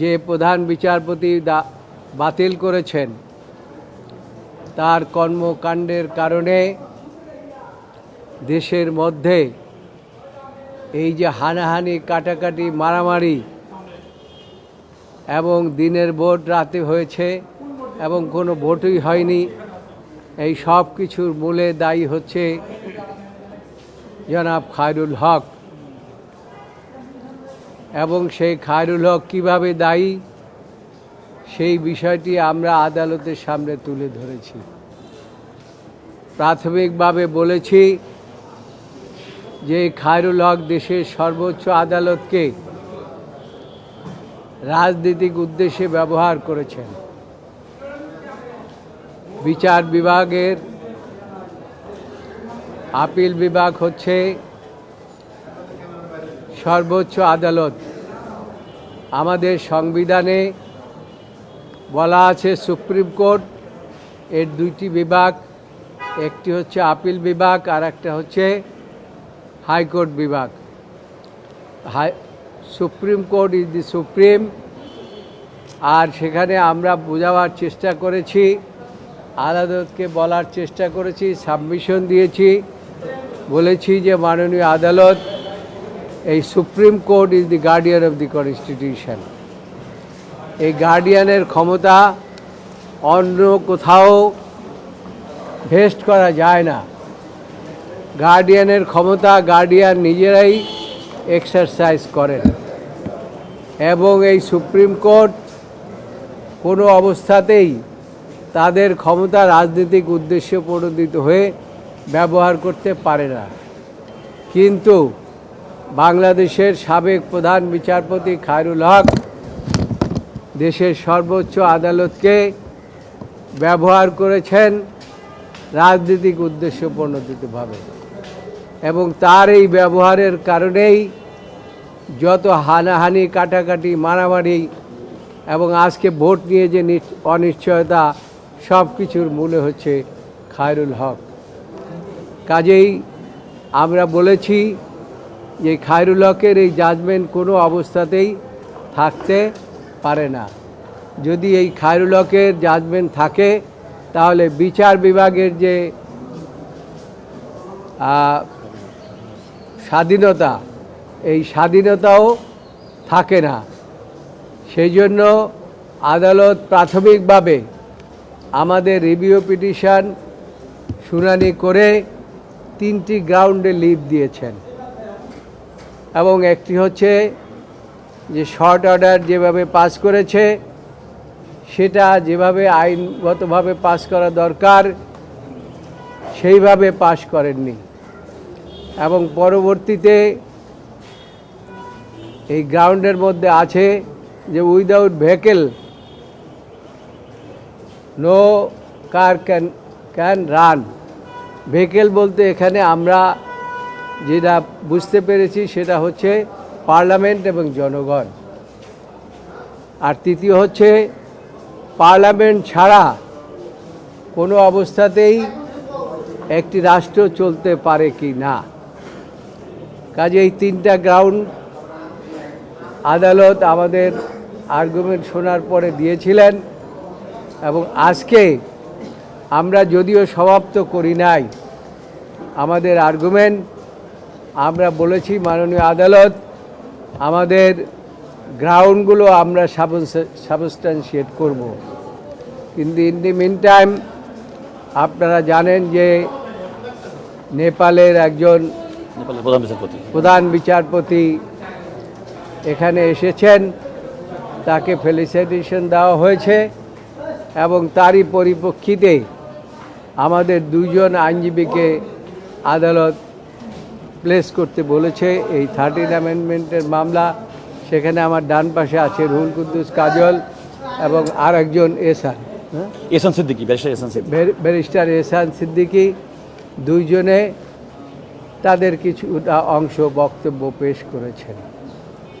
যে প্রধান বিচারপতি বাতিল করেছেন, তার কর্মকাণ্ডের কারণে দেশের মধ্যে এই যে হানাহানি, কাটাকাটি, মারামারি এবং দিনের ভোট রাতে হয়েছে এবং কোনো ভোটই হয়নি, এই সব কিছুর মূলে দায়ী হচ্ছে জনাব খায়রুল হক। এবং সেই খায়রুল হক কীভাবে দায়ী, সেই বিষয়টি আমরা আদালতের সামনে তুলে ধরেছি। প্রাথমিকভাবে বলেছি যে খায়রুল হক দেশের সর্বোচ্চ আদালতকে রাজনৈতিক উদ্দেশ্যে ব্যবহার করেছেন। বিচার বিভাগের আপিল বিভাগ হচ্ছে সর্বোচ্চ আদালত। আমাদের সংবিধানে বলা আছে সুপ্রিম কোর্ট এর দুইটি বিভাগ, একটি হচ্ছে আপিল বিভাগ আর একটা হচ্ছে হাইকোর্ট বিভাগ। High, supreme court is the supreme আর সেখানে আমরা বোঝাবার চেষ্টা করেছি, আদালতকে বলার চেষ্টা করেছি, সাবমিশন দিয়েছি, বলেছি যে মাননীয় আদালত এই supreme court is the guardian of the constitution. এই গার্ডিয়ানের ক্ষমতা অন্য কোথাও ভেস্ট করা যায় না। গার্ডিয়ানের ক্ষমতা গার্ডিয়ান নিজেরাই এক্সারসাইজ করেন। এবং এই সুপ্রিম কোর্ট কোনো অবস্থাতেই তাদের ক্ষমতা রাজনৈতিক উদ্দেশ্যে প্রণোদিত হয়ে ব্যবহার করতে পারে না। কিন্তু বাংলাদেশের সাবেক প্রধান বিচারপতি খায়রুল হক দেশের সর্বোচ্চ আদালতকে ব্যবহার করেছেন রাজনৈতিক উদ্দেশ্য প্রণোদিতভাবে এবং তার এই ব্যবহারের কারণেই যত হানাহানি, কাটাকাটি, মারামারি এবং আজকে ভোট নিয়ে যে অনিশ্চয়তা সব কিছুর মূলে হচ্ছে খায়রুল হক। কাজেই আমরা বলেছি যে খায়রুল হকের এই জাজমেন্ট কোনো অবস্থাতেই থাকতে পারে না। যদি এই খায়রুল হকের জাজমেন্ট থাকে, তাহলে বিচার বিভাগের যে স্বাধীনতা, এই স্বাধীনতাও থাকে না। সেই জন্য আদালত প্রাথমিকভাবে আমাদের রিভিউ পিটিশন শুনানি করে তিনটি গ্রাউন্ডে লিভ দিয়েছেন। এবং একটি হচ্ছে যে শর্ট অর্ডার যেভাবে পাস করেছে, সেটা যেভাবে আইনগতভাবে পাস করা দরকার, সেইভাবে পাস করেননি। এবং পরবর্তীতে এই গ্রাউন্ডের মধ্যে আছে যে without vehicle, no car can can run. Vehicle বলতে এখানে আমরা যেটা বুঝতে পেরেছি সেটা হচ্ছে পার্লামেন্ট এবং জনগণ। আর তৃতীয় হচ্ছে, পার্লামেন্ট ছাড়া কোনো অবস্থাতেই একটি রাষ্ট্র চলতে পারে কি না। কাজে এই তিনটা গ্রাউন্ড আদালত আমাদের আর্গুমেন্ট শোনার পরে দিয়েছিলেন এবং আজকে আমরা যদিও সমাপ্ত করি নাই, আমাদের আর্গুমেন্ট আমরা বলেছি মাননীয় আদালত আমাদের গ্রাউন্ডগুলো আমরা সাবস্টান্সিয়েট করব। কিন্তু ইন দি মিন টাইম আপনারা জানেন যে নেপালের একজন প্রধান বিচারপতি। প্রধান বিচারপতি এখানে এসেছেন তাকে ফেলিসিটেশন দেওয়া হয়েছে এবং তারই পরিপ্রেক্ষিতে আমাদের দুজন আইনজীবীকে আদালত প্লেস করতে বলেছে এই থার্টিন অ্যামেন্ডমেন্টের মামলা। সেখানে আমার ডান পাশে আছে রুহুল কুদ্দুস কাজল এবং আর একজন এসান হ্যাঁ? এসান সিদ্দিকি ব্যারিস্টার এসান সিদ্দিকি। দুইজনে তাদের কিছুটা অংশ বক্তব্য পেশ করেছেন।